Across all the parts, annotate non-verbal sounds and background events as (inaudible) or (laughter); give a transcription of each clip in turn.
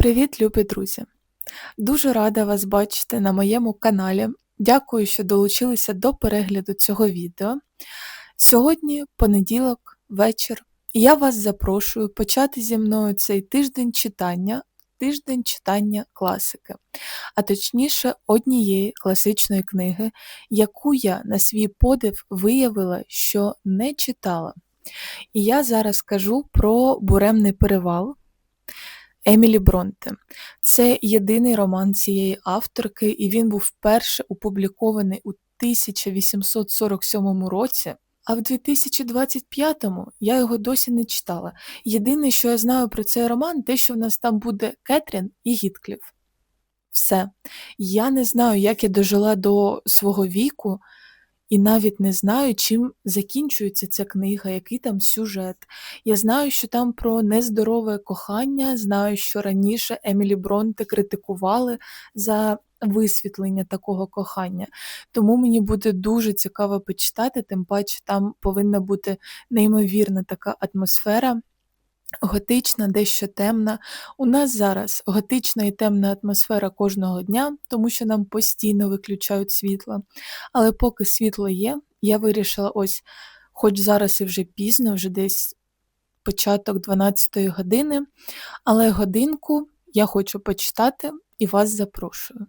Привіт, любі друзі! Дуже рада вас бачити на моєму каналі. Дякую, що долучилися до перегляду цього відео. Сьогодні понеділок, вечір, я вас запрошую почати зі мною цей тиждень читання, тиждень читання класики, а точніше однієї класичної книги, яку я на свій подив виявила, що не читала. І я зараз кажу про буремний перевал. Емілі Бронте. Це єдиний роман цієї авторки, і він був вперше опублікований у 1847 році, а в 2025-му я його досі не читала. Єдине, що я знаю про цей роман, те, що в нас там буде Кетрін і Гіткліф. Все. Я не знаю, як я дожила до свого віку, і навіть не знаю, чим закінчується ця книга, який там сюжет. Я знаю, що там про нездорове кохання, знаю, що раніше Емілі Бронте критикували за висвітлення такого кохання. Тому мені буде дуже цікаво почитати, тим паче там повинна бути неймовірна така атмосфера. Готична, дещо темна. У нас зараз готична і темна атмосфера кожного дня, тому що нам постійно виключають світло. Але поки світло є, я вирішила, ось, хоч зараз і вже пізно, вже десь початок 12-ї години, але годинку я хочу почитати і вас запрошую.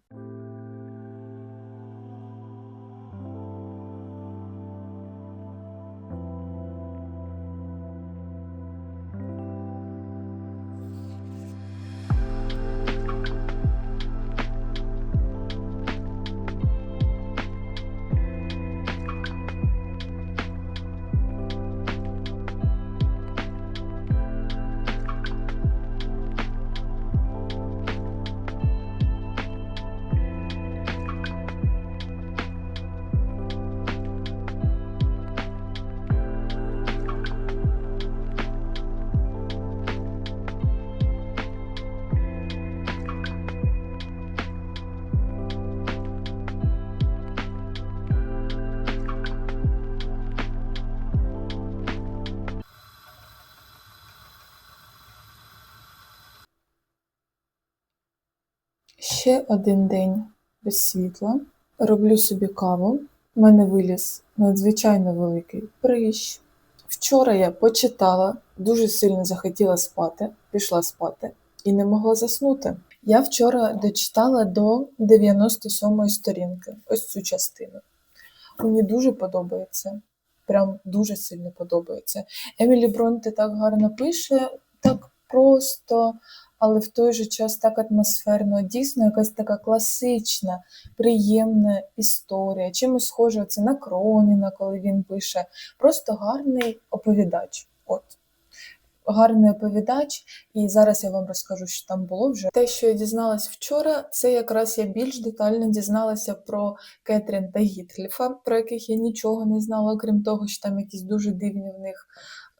Ще один день без світла. Роблю собі каву. У мене виліз надзвичайно великий прищ. Вчора я почитала, дуже сильно захотіла спати, пішла спати і не могла заснути. Я вчора дочитала до 97-ї сторінки, ось цю частину. Мені дуже подобається, прям дуже сильно подобається. Емілі Бронте так гарно пише, так просто, але в той же час так атмосферно, дійсно якась така класична, приємна історія. Чимось схоже це на Кроніна, коли він пише. Просто гарний оповідач. От. Гарний оповідач, і зараз я вам розкажу, що там було вже. Те, що я дізналась вчора, це якраз я більш детально дізналася про Кетрін та Гіткліфа, про яких я нічого не знала, окрім того, що там якісь дуже дивні в них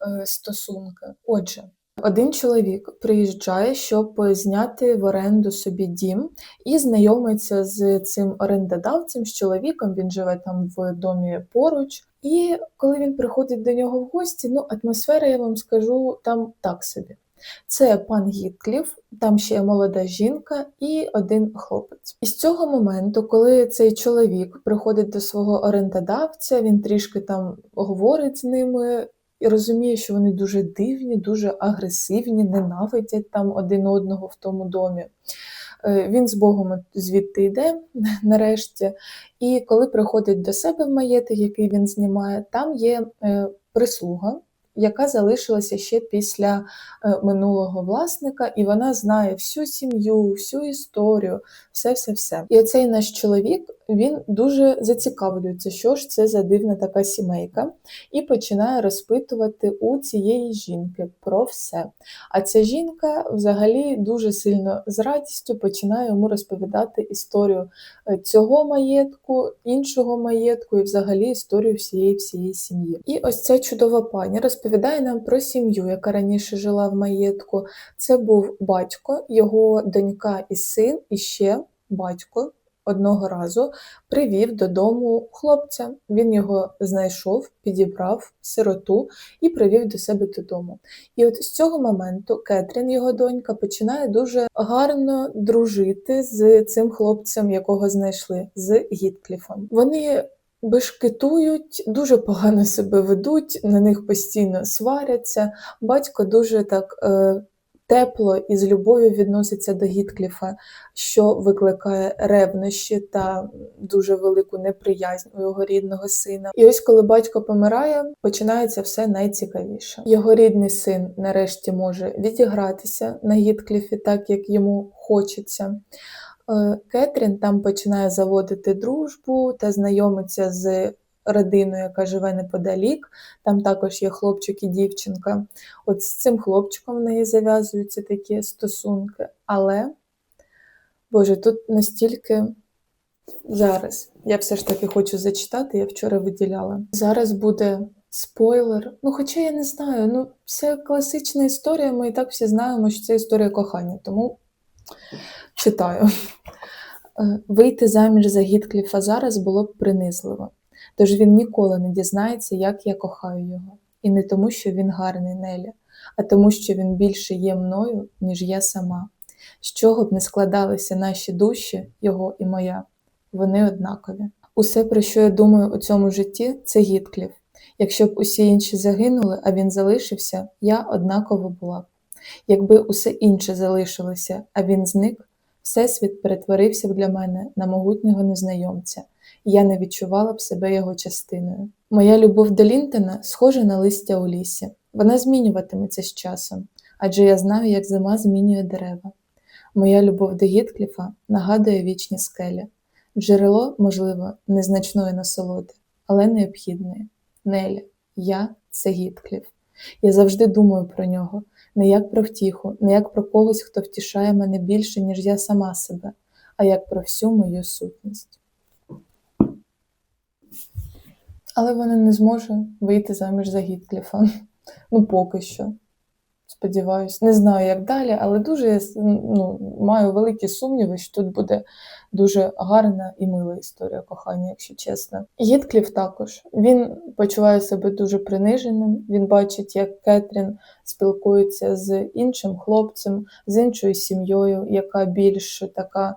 е, стосунки. Отже, один чоловік приїжджає, щоб зняти в оренду собі дім, і знайомиться з цим орендодавцем, з чоловіком. Він живе там в домі поруч. І коли він приходить до нього в гості, ну атмосфера, я вам скажу, там так собі. Це пан Гіткліф, там ще є молода жінка і один хлопець. І з цього моменту, коли цей чоловік приходить до свого орендодавця, він трішки там говорить з ними і розуміє, що вони дуже дивні, дуже агресивні, ненавидять там один одного в тому домі. Е, він з Богом звідти йде (laughs) нарешті, і коли приходить до себе в маєток, який він знімає, там є е, прислуга яка залишилася ще після е, минулого власника, і вона знає всю сім'ю, всю історію, все-все-все. І оцей наш чоловік він дуже зацікавлюється, що ж це за дивна така сімейка, і починає розпитувати у цієї жінки про все. А ця жінка взагалі дуже сильно з радістю починає йому розповідати історію е, цього маєтку, іншого маєтку і взагалі історію всієї всієї сім'ї. І ось ця чудова пані розповідає нам про сім'ю, яка раніше жила в маєтку. Це був батько, його донька і син, і ще батько одного разу привів додому хлопця. Він його знайшов, підібрав сироту і привів до себе додому. І от з цього моменту Кетрін, його донька, починає дуже гарно дружити з цим хлопцем, якого знайшли, з Гіткліфом. Вони бешкетують, дуже погано себе ведуть, на них постійно сваряться. Батько дуже так е, тепло і з любов'ю відноситься до Гіткліфа, що викликає ревнощі та дуже велику неприязнь у його рідного сина. І ось коли батько помирає, починається все найцікавіше. Його рідний син нарешті може відігратися на Гіткліфі, так як йому хочеться. Е, Кетрін там починає заводити дружбу та знайомиться з родиною, яка живе неподалік. Там також є хлопчик і дівчинка. От з цим хлопчиком в неї зав'язуються такі стосунки. Але, Боже, тут настільки зараз я все ж таки хочу зачитати, я вчора виділяла. Зараз буде. Спойлер. Ну, хоча я не знаю, ну це класична історія, ми і так всі знаємо, що це історія кохання, тому читаю. Е, вийти заміж за Гіткліфа зараз було б принизливо, тож він ніколи не дізнається, як я кохаю його. І не тому, що він гарний Нелі, а тому, що він більше є мною, ніж я сама. З чого б не складалися наші душі, його і моя, вони однакові. Усе, про що я думаю у цьому житті, це Гіткліф. Якщо б усі інші загинули, а він залишився, я однаково була б. Якби усе інше залишилося, а він зник, Всесвіт перетворився б для мене на могутнього незнайомця, я не відчувала б себе його частиною. Моя любов до Лінтона схожа на листя у лісі. Вона змінюватиметься з часом, адже я знаю, як зима змінює дерева. Моя любов до Гіткліфа нагадує вічні скелі. Джерело, можливо, незначної насолоди, але необхідної. Нелі, я це Гіткліф. Я завжди думаю про нього, не як про втіху, не як про когось, хто втішає мене більше, ніж я сама себе, а як про всю мою сутність. Але вона не зможе вийти заміж за Гіткліфа. Ну, поки що. Сподіваюсь, не знаю, як далі, але дуже ну, маю великі сумніви, що тут буде дуже гарна і мила історія кохання, якщо чесно. Гіткліф також він почуває себе дуже приниженим. Він бачить, як Кетрін спілкується з іншим хлопцем, з іншою сім'єю, яка більш така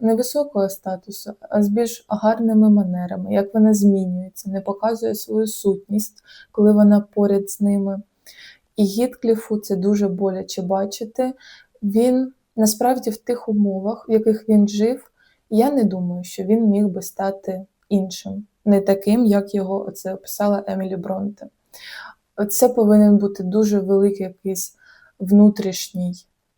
невисокого статусу, а з більш гарними манерами, як вона змінюється, не показує свою сутність, коли вона поряд з ними. І Гіткліфу це дуже боляче бачити. Він насправді в тих умовах, в яких він жив, я не думаю, що він міг би стати іншим, не таким, як його оце описала Емілі Бронте. Це повинен бути дуже великий якийсь внутрішній,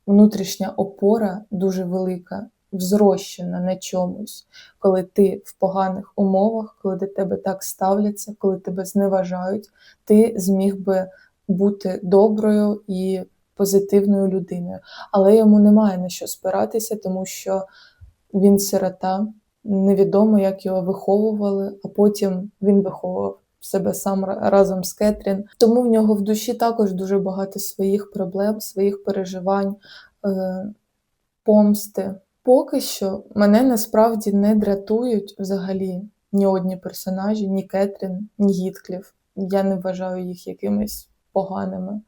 внутрішня опора, дуже велика, взрощена на чомусь, коли ти в поганих умовах, коли до тебе так ставляться, коли тебе зневажають, ти зміг би бути доброю і позитивною людиною. Але йому немає на що спиратися, тому що він сирота, невідомо, як його виховували, а потім він виховував себе сам разом з Кетрін. Тому в нього в душі також дуже багато своїх проблем, своїх переживань, е, помсти. Поки що мене насправді не дратують взагалі ні одні персонажі, ні Кетрін, ні Гіткліф. Я не вважаю їх якимись поганими.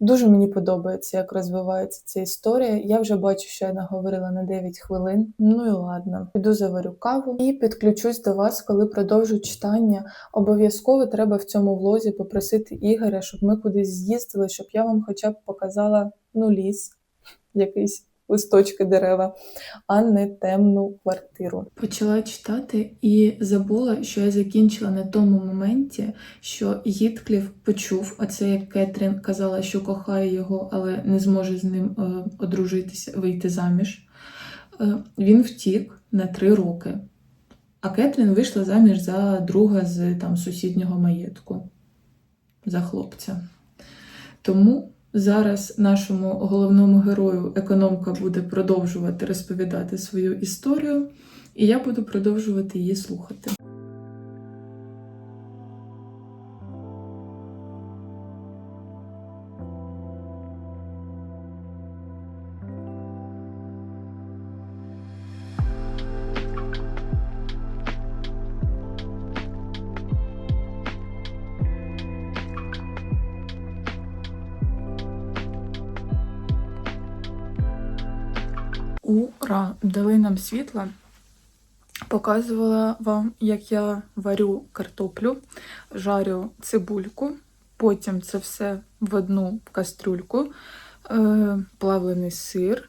Дуже мені подобається, як розвивається ця історія. Я вже бачу, що я наговорила на 9 хвилин. Ну і ладно, піду заварю каву і підключусь до вас, коли продовжу читання. Обов'язково треба в цьому влозі попросити Ігоря, щоб ми кудись з'їздили, щоб я вам хоча б показала ну, ліс якийсь листочки дерева, а не темну квартиру. Почала читати і забула, що я закінчила на тому моменті, що Гіткліф почув оце, як Кетрін казала, що кохає його, але не зможе з ним е, одружитися, вийти заміж. Е, він втік на три роки. А Кетрін вийшла заміж за друга з там сусіднього маєтку, за хлопця. Тому Зараз нашому головному герою економка буде продовжувати розповідати свою історію, і я буду продовжувати її слухати. Ура! Дали нам світла. Показувала вам, як я варю картоплю, жарю цибульку, потім це все в одну кастрюльку, е, плавлений сир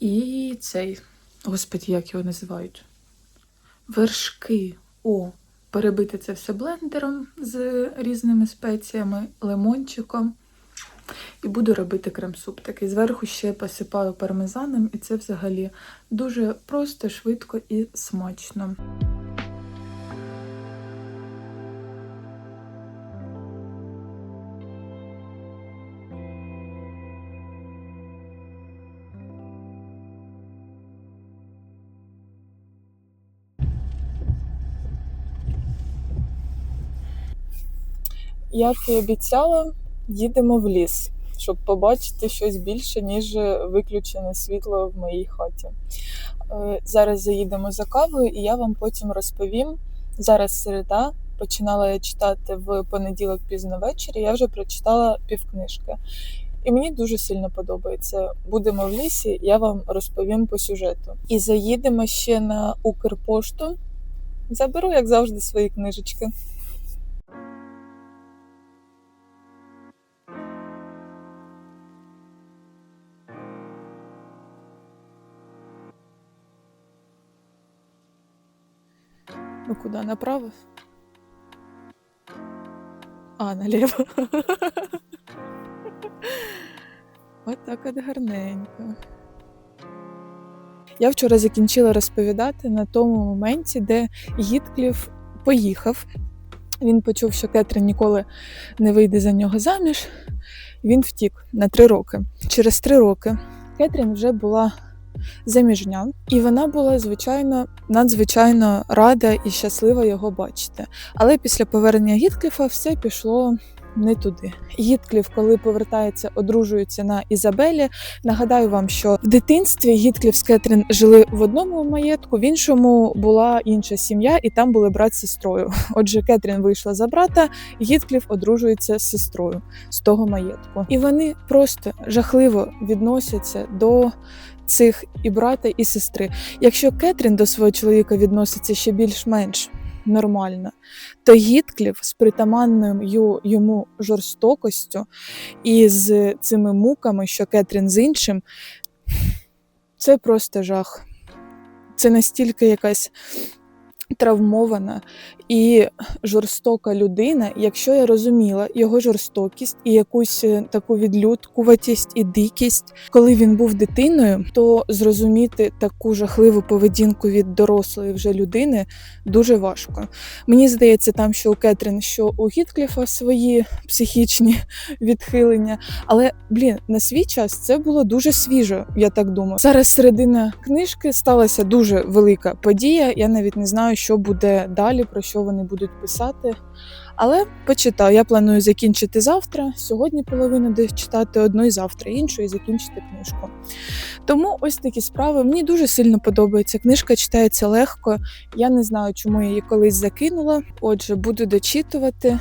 і цей, господі, як його називають? Вершки. О, перебити це все блендером з різними спеціями, лимончиком. І буду робити крем-суп. Такий зверху ще посипаю пармезаном, і це взагалі дуже просто, швидко і смачно. Як і обіцяла, їдемо в ліс, щоб побачити щось більше, ніж виключене світло в моїй хаті. Е, Зараз заїдемо за кавою, і я вам потім розповім. Зараз середа. Починала я читати в понеділок пізно ввечері, я вже прочитала півкнижки. І мені дуже сильно подобається. Будемо в лісі, я вам розповім по сюжету. І заїдемо ще на Укрпошту. Заберу, як завжди, свої книжечки. Ну куда? Направо? А, налево. От так от гарненько. Я вчора закінчила розповідати на тому моменті, де Гіткліф поїхав. Він почув, що Кетрін ніколи не вийде за нього заміж. Він втік на три роки. Через три роки Кетрін вже була заміжня, і вона була звичайно надзвичайно рада і щаслива його бачити. Але після повернення Гіткліфа все пішло. Не туди. Гіткліф, коли повертається, одружується на Ізабелі. Нагадаю вам, що в дитинстві Гіткліф з Кетрін жили в одному маєтку, в іншому була інша сім'я, і там були брат з сестрою. Отже, Кетрін вийшла за брата, Гіткліф одружується з сестрою з того маєтку. І вони просто жахливо відносяться до цих і брата, і сестри. Якщо Кетрін до свого чоловіка відноситься ще більш-менш нормально, то Гіткліф з притаманною йому жорстокостю і з цими муками, що Кетрін з іншим, це просто жах. Це настільки якась травмована і жорстока людина, якщо я розуміла його жорстокість і якусь е, таку відлюдкуватість і дикість, коли він був дитиною, то зрозуміти таку жахливу поведінку від дорослої вже людини дуже важко. Мені здається, там що у Кетрін, що у Гіткліфа свої психічні (laughs) відхилення, але блін, на свій час це було дуже свіжо, я так думаю. Зараз середина книжки сталася дуже велика подія. Я навіть не знаю, що буде далі, про що вони будуть писати. Але почитаю. Я планую закінчити завтра. Сьогодні половину де читати одну і завтра іншу і закінчити книжку. Тому ось такі справи. Мені дуже сильно подобається. Книжка читається легко. Я не знаю, чому я її колись закинула. Отже, буду дочитувати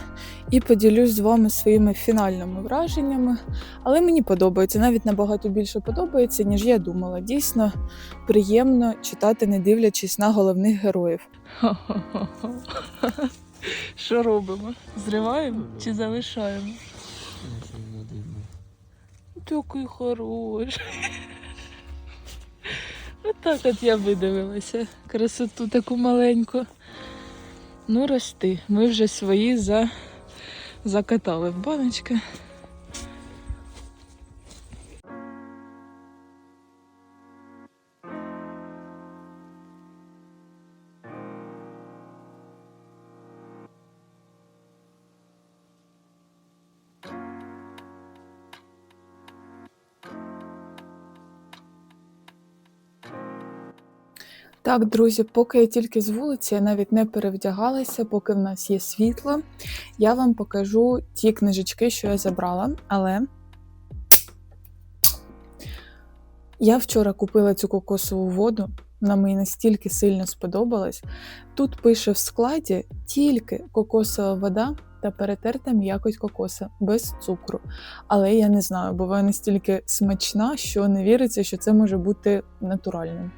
і поділюсь з вами своїми фінальними враженнями. Але мені подобається, навіть набагато більше подобається, ніж я думала. Дійсно приємно читати, не дивлячись на головних героїв. (laughs) Що робимо? Зриваємо чи залишаємо? Такий хороший. Отак от я видивилася. Красоту таку маленьку. Ну, рости. Ми вже свої за... закатали в баночки. Так, друзі, поки я тільки з вулиці, я навіть не перевдягалася, поки в нас є світло, я вам покажу ті книжечки, що я забрала. Але я вчора купила цю кокосову воду, вона мені настільки сильно сподобалась. Тут пише в складі тільки кокосова вода та перетерта м'якоть кокоса без цукру. Але я не знаю, бо вона настільки смачна, що не віриться, що це може бути натуральним.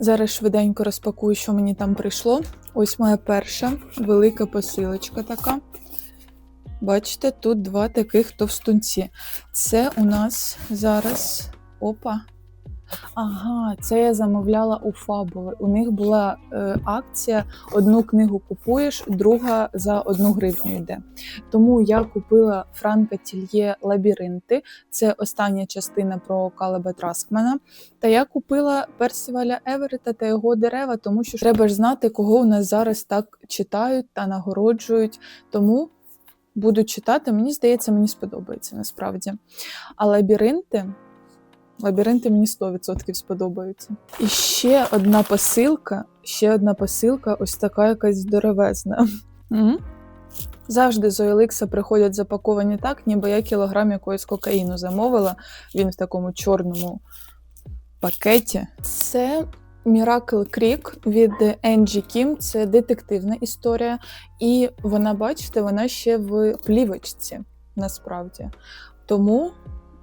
Зараз швиденько розпакую, що мені там прийшло. Ось моя перша велика посилочка така. Бачите, тут два таких товстунці. Це у нас зараз. Опа. Ага, це я замовляла у Фабули. У них була е, акція: одну книгу купуєш, друга за одну гривню йде. Тому я купила Франка Тільє Лабіринти. Це остання частина про Калеба Траскмана. Та я купила Персиваля Еверета та його дерева, тому що треба ж знати, кого у нас зараз так читають та нагороджують. Тому буду читати. Мені здається, мені сподобається насправді. А лабіринти. Лабіринти мені 100% сподобаються. І ще одна посилка, ще одна посилка, ось така якась здоровезна. Завжди з OLX приходять запаковані так, ніби я кілограм якоїсь кокаїну замовила. Він в такому чорному пакеті. Це Miracle Creek від Енджі Кім. Це детективна історія. І вона, бачите, вона ще в плівочці насправді. Тому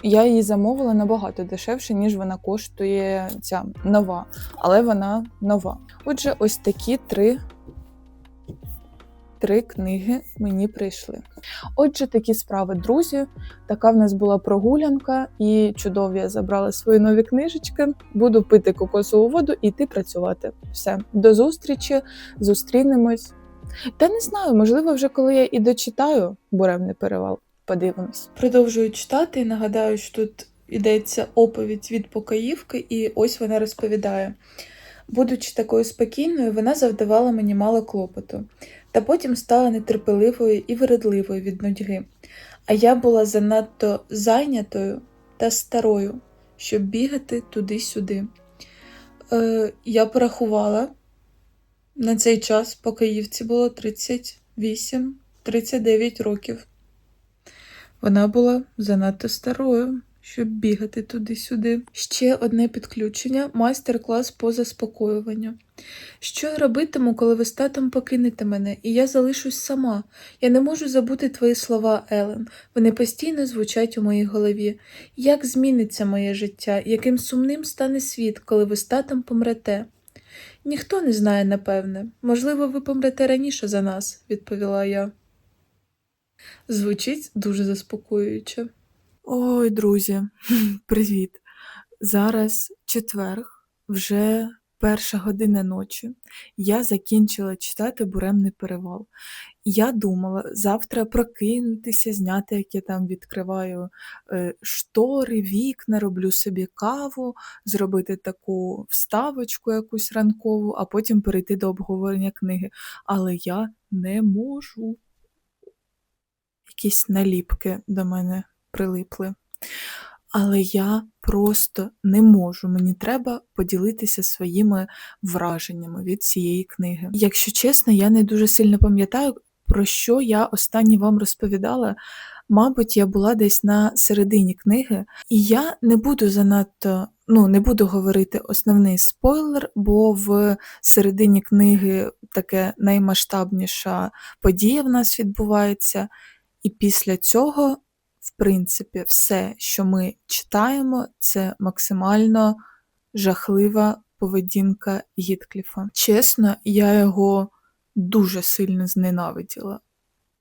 я її замовила набагато дешевше, ніж вона коштує ця нова, але вона нова. Отже, ось такі три. Три книги мені прийшли. Отже, такі справи, друзі. Така в нас була прогулянка, і чудово я забрала свої нові книжечки. Буду пити кокосову воду і йти працювати. Все, до зустрічі, зустрінемось. Та не знаю, можливо, вже коли я і дочитаю буремний перевал, подивимось. Продовжую читати і нагадаю, що тут йдеться оповідь від Покаївки, і ось вона розповідає. Будучи такою спокійною, вона завдавала мені мало клопоту, та потім стала нетерпеливою і вередливою від нудьги. А я була занадто зайнятою та старою, щоб бігати туди-сюди. Е, Я порахувала на цей час Покаївці було 38-39 років. Вона була занадто старою, щоб бігати туди-сюди. Ще одне підключення майстер-клас по заспокоюванню. Що я робитиму, коли ви з татом покинете мене, і я залишусь сама. Я не можу забути твої слова, Елен. Вони постійно звучать у моїй голові. Як зміниться моє життя, яким сумним стане світ, коли ви з татом помрете? Ніхто не знає, напевне. Можливо, ви помрете раніше за нас, відповіла я. Звучить дуже заспокоююче. Ой, друзі, (laughs) привіт! Зараз четверг, вже перша година ночі. Я закінчила читати буремний перевал. Я думала завтра прокинутися, зняти, як я там відкриваю е, штори, вікна, роблю собі каву, зробити таку вставочку якусь ранкову, а потім перейти до обговорення книги. Але я не можу. Якісь наліпки до мене прилипли. Але я просто не можу. Мені треба поділитися своїми враженнями від цієї книги. Якщо чесно, я не дуже сильно пам'ятаю, про що я останнє вам розповідала. Мабуть, я була десь на середині книги, і я не буду занадто, ну, не буду говорити основний спойлер, бо в середині книги таке наймасштабніша подія в нас відбувається. І після цього, в принципі, все, що ми читаємо, це максимально жахлива поведінка Гіткліфа. Чесно, я його дуже сильно зненавиділа.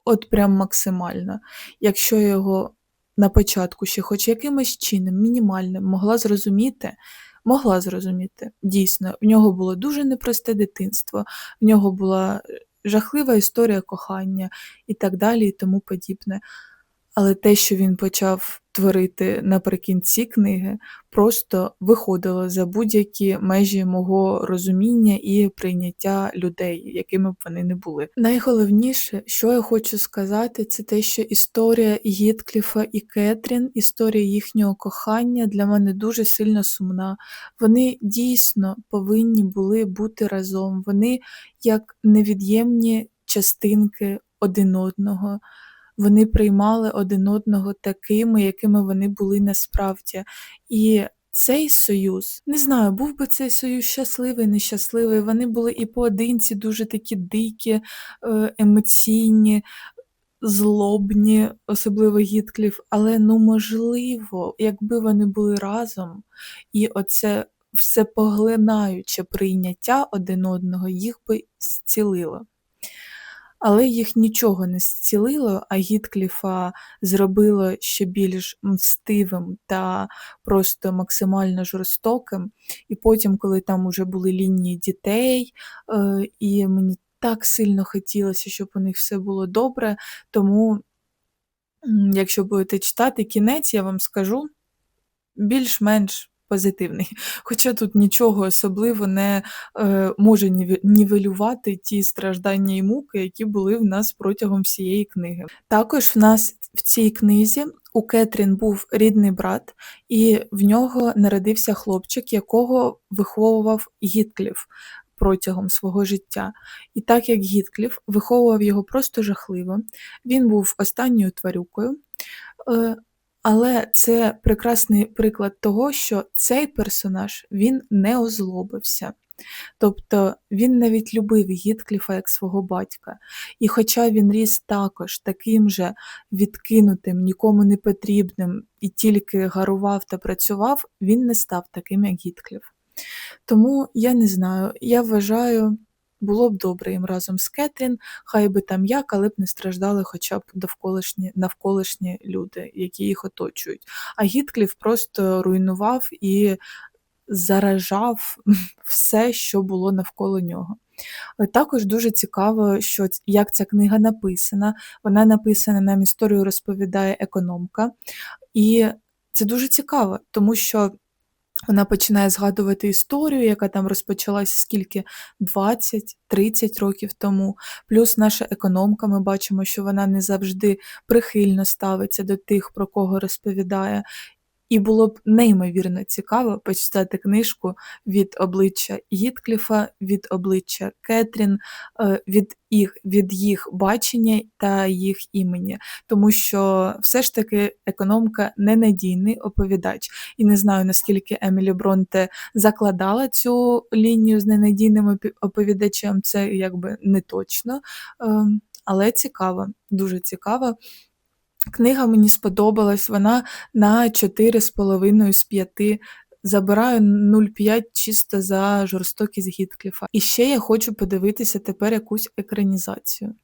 От прям максимально. Якщо я його на початку ще хоч якимось чином, мінімальним, могла зрозуміти, могла зрозуміти. Дійсно, в нього було дуже непросте дитинство, в нього була жахлива історія кохання і так далі, і тому подібне. Але те, що він почав творити наприкінці книги, просто виходило за будь-які межі мого розуміння і прийняття людей, якими б вони не були. Найголовніше, що я хочу сказати, це те, що історія Гіткліфа і Кетрін, історія їхнього кохання для мене дуже сильно сумна. Вони дійсно повинні були бути разом. Вони як невід'ємні частинки один одного вони приймали один одного такими, якими вони були насправді. І цей союз, не знаю, був би цей союз щасливий, нещасливий. Вони були і поодинці дуже такі дикі, е, емоційні. злобні, особливо Гіткліф, але ну можливо, якби вони були разом, і оце всепоглинаюче прийняття один одного їх би зцілило. Але їх нічого не зцілило, а Гіткліфа зробило ще більш мстивим та просто максимально жорстоким. І потім, коли там уже були лінії дітей, е, і мені так сильно хотілося, щоб у них все було добре. Тому, якщо будете читати кінець, я вам скажу більш-менш позитивний. Хоча тут нічого особливо не е, може нівелювати ті страждання і муки, які були в нас протягом всієї книги. Також в нас в цій книзі у Кетрін був рідний брат, і в нього народився хлопчик, якого виховував Гіткліф протягом свого життя. І так як Гіткліф виховував його просто жахливо, він був останньою тварюкою. Але це прекрасний приклад того, що цей персонаж він не озлобився. Тобто він навіть любив Гіткліфа як свого батька. І хоча він ріс також таким же відкинутим, нікому не потрібним і тільки гарував та працював, він не став таким, як Гіткліф. Тому я не знаю, я вважаю, було б добре їм разом з Кетрін, хай би там як, але б не страждали хоча б довколишні, навколишні люди, які їх оточують. А Гіткліф просто руйнував і заражав (laughs) все, що було навколо нього. Також дуже цікаво, що як ця книга написана. Вона написана, нам історію розповідає економка. І це дуже цікаво, тому що вона починає згадувати історію, яка там розпочалась скільки 20-30 років тому. Плюс наша економка, ми бачимо, що вона не завжди прихильно ставиться до тих, про кого розповідає. І було б неймовірно цікаво почитати книжку від обличчя Гіткліфа, від обличчя Кетрін, е, від їх, від їх бачення та їх імені. Тому що все ж таки економка ненадійний оповідач. І не знаю, наскільки Емілі Бронте закладала цю лінію з ненадійним оповідачем, це якби не точно. Ем, Але цікаво, дуже цікаво. Книга мені сподобалась, вона на 4,5 з 5. Забираю 0,5 чисто за жорстокість Гіткліфа. І ще я хочу подивитися тепер якусь екранізацію.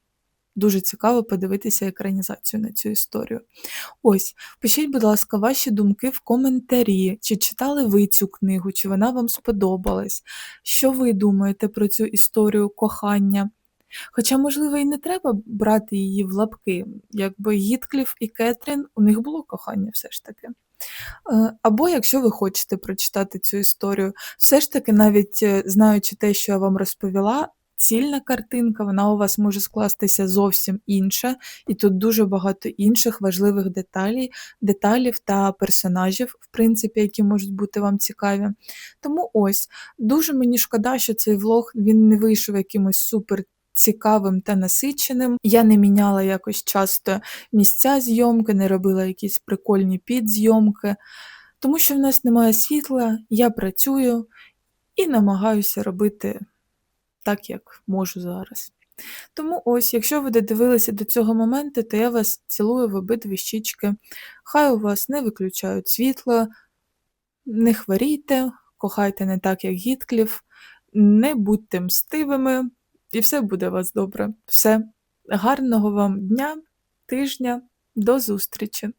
Дуже цікаво подивитися екранізацію на цю історію. Ось, пишіть, будь ласка, ваші думки в коментарі, чи читали ви цю книгу, чи вона вам сподобалась. Що ви думаєте про цю історію кохання? Хоча, можливо, і не треба брати її в лапки, якби Гіткліф і Кетрін, у них було кохання все ж таки. Е, Або якщо ви хочете прочитати цю історію, все ж таки, навіть е, знаючи те, що я вам розповіла, цільна картинка, вона у вас може скластися зовсім інша, і тут дуже багато інших важливих деталей, деталів та персонажів, в принципі, які можуть бути вам цікаві. Тому ось, дуже мені шкода, що цей влог він не вийшов якимось супер цікавим та насиченим. Я не міняла якось часто місця зйомки, не робила якісь прикольні підзйомки, тому що в нас немає світла, я працюю і намагаюся робити так, як можу зараз. Тому ось, якщо ви додивилися до цього моменту, то я вас цілую в обидві щічки. Хай у вас не виключають світло, не хворійте, кохайте не так, як Гіткліф, не будьте мстивими, і все буде у вас добре. Все. Гарного вам дня, тижня, до зустрічі!